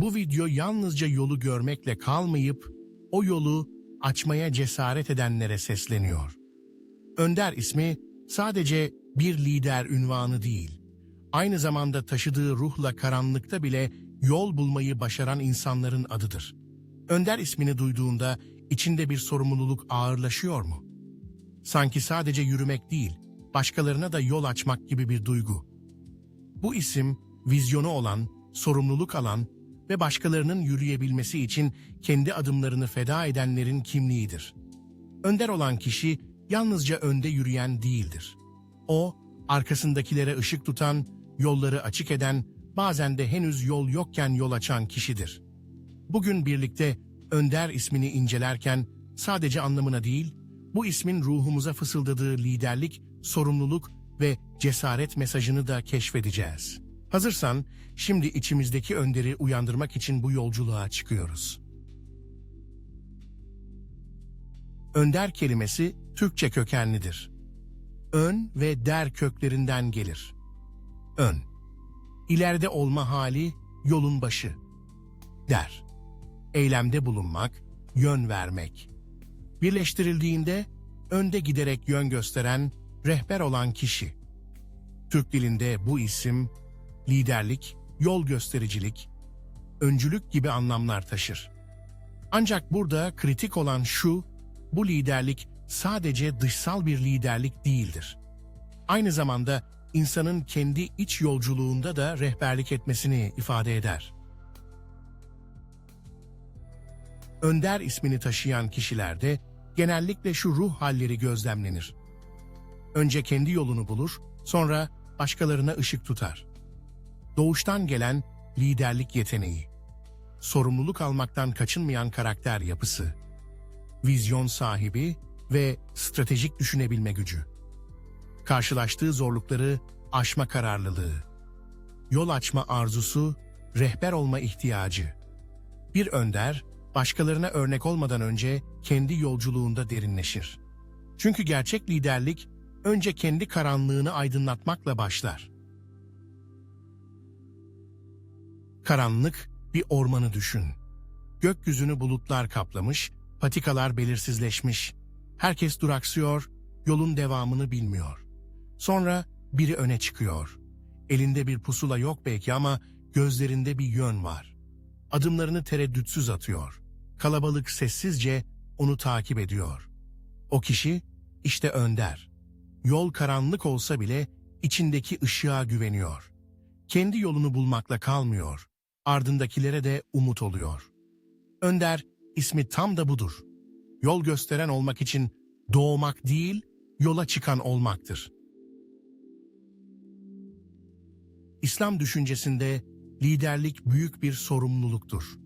Bu video yalnızca yolu görmekle kalmayıp o yolu açmaya cesaret edenlere sesleniyor. Önder ismi sadece bir lider ünvanı değil, aynı zamanda taşıdığı ruhla karanlıkta bile yol bulmayı başaran insanların adıdır. Önder ismini duyduğunda içinde bir sorumluluk ağırlaşıyor mu? Sanki sadece yürümek değil, başkalarına da yol açmak gibi bir duygu. Bu isim, vizyonu olan, sorumluluk alan ve başkalarının yürüyebilmesi için kendi adımlarını feda edenlerin kimliğidir. Önder olan kişi yalnızca önde yürüyen değildir. O, arkasındakilere ışık tutan, yolları açık eden, bazen de henüz yol yokken yol açan kişidir. Bugün birlikte Önder ismini incelerken sadece anlamına değil, bu ismin ruhumuza fısıldadığı liderlik, sorumluluk ve cesaret mesajını da keşfedeceğiz. Hazırsan şimdi içimizdeki önderi uyandırmak için bu yolculuğa çıkıyoruz. Önder kelimesi Türkçe kökenlidir. Ön ve der köklerinden gelir. Ön. İleride olma hali, yolun başı. Der. Eylemde bulunmak, yön vermek. Birleştirildiğinde önde giderek yön gösteren, rehber olan kişi. Türk dilinde bu isim liderlik, yol göstericilik, öncülük gibi anlamlar taşır. Ancak burada kritik olan şu, bu liderlik sadece dışsal bir liderlik değildir. Aynı zamanda insanın kendi iç yolculuğunda da rehberlik etmesini ifade eder. Önder ismini taşıyan kişilerde genellikle şu ruh halleri gözlemlenir. Önce kendi yolunu bulur, sonra başkalarına ışık tutar. Doğuştan gelen liderlik yeteneği, sorumluluk almaktan kaçınmayan karakter yapısı, vizyon sahibi ve stratejik düşünebilme gücü. Karşılaştığı zorlukları aşma kararlılığı, yol açma arzusu, rehber olma ihtiyacı. Bir önder, başkalarına örnek olmadan önce kendi yolculuğunda derinleşir. Çünkü gerçek liderlik önce kendi karanlığını aydınlatmakla başlar. Karanlık bir ormanı düşün. Gökyüzünü bulutlar kaplamış, patikalar belirsizleşmiş. Herkes duraksıyor, yolun devamını bilmiyor. Sonra biri öne çıkıyor. Elinde bir pusula yok belki ama gözlerinde bir yön var. Adımlarını tereddütsüz atıyor. Kalabalık sessizce onu takip ediyor. O kişi işte önder. Yol karanlık olsa bile içindeki ışığa güveniyor. Kendi yolunu bulmakla kalmıyor. Ardındakilere de umut oluyor. Önder ismi tam da budur. Yol gösteren olmak için doğmak değil, yola çıkan olmaktır. İslam düşüncesinde liderlik büyük bir sorumluluktur.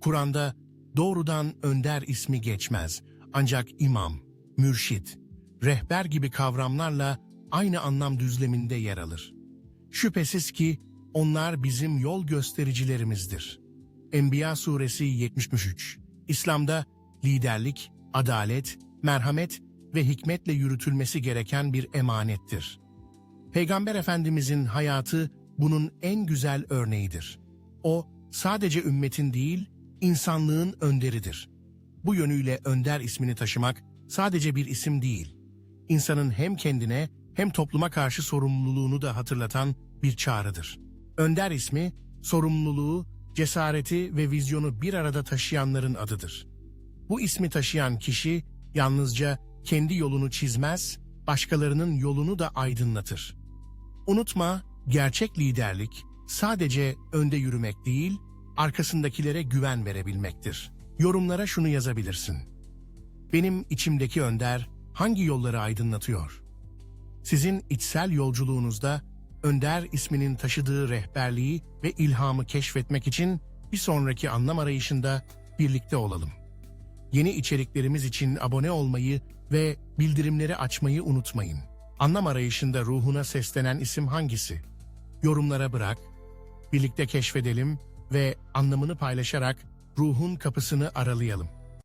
Kur'an'da doğrudan önder ismi geçmez ancak imam, mürşit, rehber gibi kavramlarla aynı anlam düzleminde yer alır. Şüphesiz ki onlar bizim yol göstericilerimizdir. Enbiya suresi 73 İslam'da liderlik, adalet, merhamet ve hikmetle yürütülmesi gereken bir emanettir. Peygamber Efendimizin hayatı bunun en güzel örneğidir. O sadece ümmetin değil, insanlığın önderidir. Bu yönüyle önder ismini taşımak sadece bir isim değil, insanın hem kendine hem topluma karşı sorumluluğunu da hatırlatan bir çağrıdır. Önder ismi, sorumluluğu, cesareti ve vizyonu bir arada taşıyanların adıdır. Bu ismi taşıyan kişi yalnızca kendi yolunu çizmez, başkalarının yolunu da aydınlatır. Unutma, gerçek liderlik sadece önde yürümek değil, arkasındakilere güven verebilmektir. Yorumlara şunu yazabilirsin. Benim içimdeki önder hangi yolları aydınlatıyor? Sizin içsel yolculuğunuzda Önder isminin taşıdığı rehberliği ve ilhamı keşfetmek için bir sonraki anlam arayışında birlikte olalım. Yeni içeriklerimiz için abone olmayı ve bildirimleri açmayı unutmayın. Anlam arayışında ruhuna seslenen isim hangisi? Yorumlara bırak, birlikte keşfedelim ve anlamını paylaşarak ruhun kapısını aralayalım.